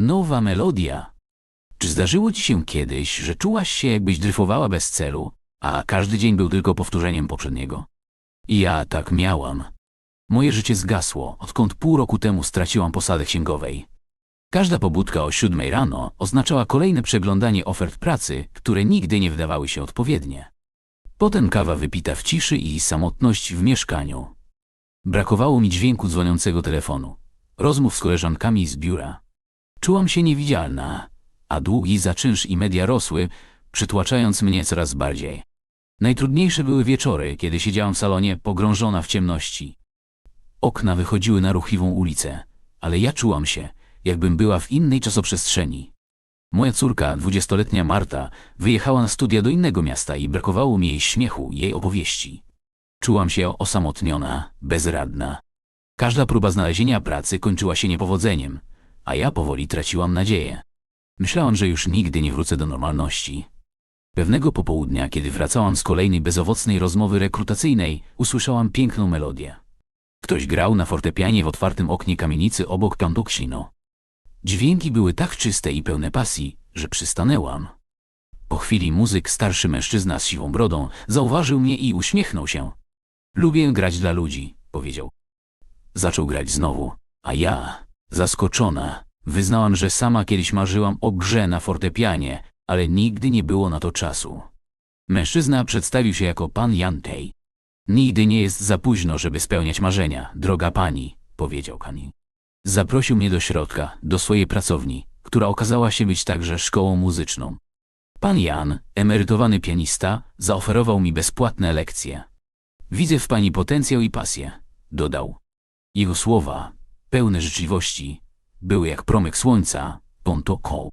Nowa melodia. Czy zdarzyło ci się kiedyś, że czułaś się jakbyś dryfowała bez celu, a każdy dzień był tylko powtórzeniem poprzedniego? Ja tak miałam. Moje życie zgasło, odkąd pół roku temu straciłam posadę księgowej. Każda pobudka o siódmej rano oznaczała kolejne przeglądanie ofert pracy, które nigdy nie wydawały się odpowiednie. Potem kawa wypita w ciszy i samotność w mieszkaniu. Brakowało mi dźwięku dzwoniącego telefonu, rozmów z koleżankami z biura. Czułam się niewidzialna, a długi za czynsz i media rosły, przytłaczając mnie coraz bardziej. Najtrudniejsze były wieczory, kiedy siedziałam w salonie pogrążona w ciemności. Okna wychodziły na ruchliwą ulicę, ale ja czułam się, jakbym była w innej czasoprzestrzeni. Moja córka, dwudziestoletnia Marta, wyjechała na studia do innego miasta i brakowało mi jej śmiechu, jej opowieści. Czułam się osamotniona, bezradna. Każda próba znalezienia pracy kończyła się niepowodzeniem, a ja powoli traciłam nadzieję. Myślałam, że już nigdy nie wrócę do normalności. Pewnego popołudnia, kiedy wracałam z kolejnej bezowocnej rozmowy rekrutacyjnej, usłyszałam piękną melodię. Ktoś grał na fortepianie w otwartym oknie kamienicy obok Kantoksino. Dźwięki były tak czyste i pełne pasji, że przystanęłam. Po chwili muzyk, starszy mężczyzna z siwą brodą, zauważył mnie i uśmiechnął się. Lubię grać dla ludzi, powiedział. Zaczął grać znowu, a ja, zaskoczona, wyznałam, że sama kiedyś marzyłam o grze na fortepianie, ale nigdy nie było na to czasu. Mężczyzna przedstawił się jako pan Jantej. Nigdy nie jest za późno, żeby spełniać marzenia, droga pani, powiedział Kani. Zaprosił mnie do środka, do swojej pracowni, która okazała się być także szkołą muzyczną. Pan Jan, emerytowany pianista, zaoferował mi bezpłatne lekcje. Widzę w pani potencjał i pasję, dodał. Jego słowa, pełne życzliwości, były jak promyk słońca, ponto koł.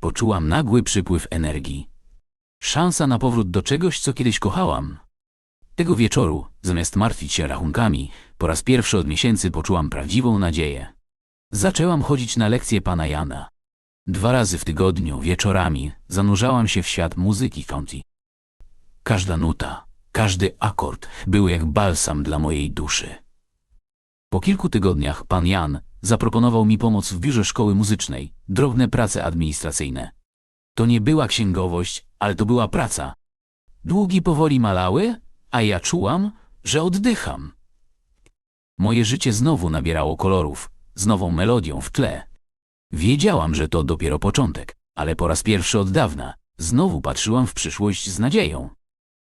Poczułam nagły przypływ energii. Szansa na powrót do czegoś, co kiedyś kochałam. Tego wieczoru, zamiast martwić się rachunkami, po raz pierwszy od miesięcy poczułam prawdziwą nadzieję. Zaczęłam chodzić na lekcje pana Jana. Dwa razy w tygodniu, wieczorami, zanurzałam się w świat muzyki country. Każda nuta, każdy akord były jak balsam dla mojej duszy. Po kilku tygodniach pan Jan zaproponował mi pomoc w biurze szkoły muzycznej, drobne prace administracyjne. To nie była księgowość, ale to była praca. Długi powoli malały, a ja czułam, że oddycham. Moje życie znowu nabierało kolorów, z nową melodią w tle. Wiedziałam, że to dopiero początek, ale po raz pierwszy od dawna znowu patrzyłam w przyszłość z nadzieją.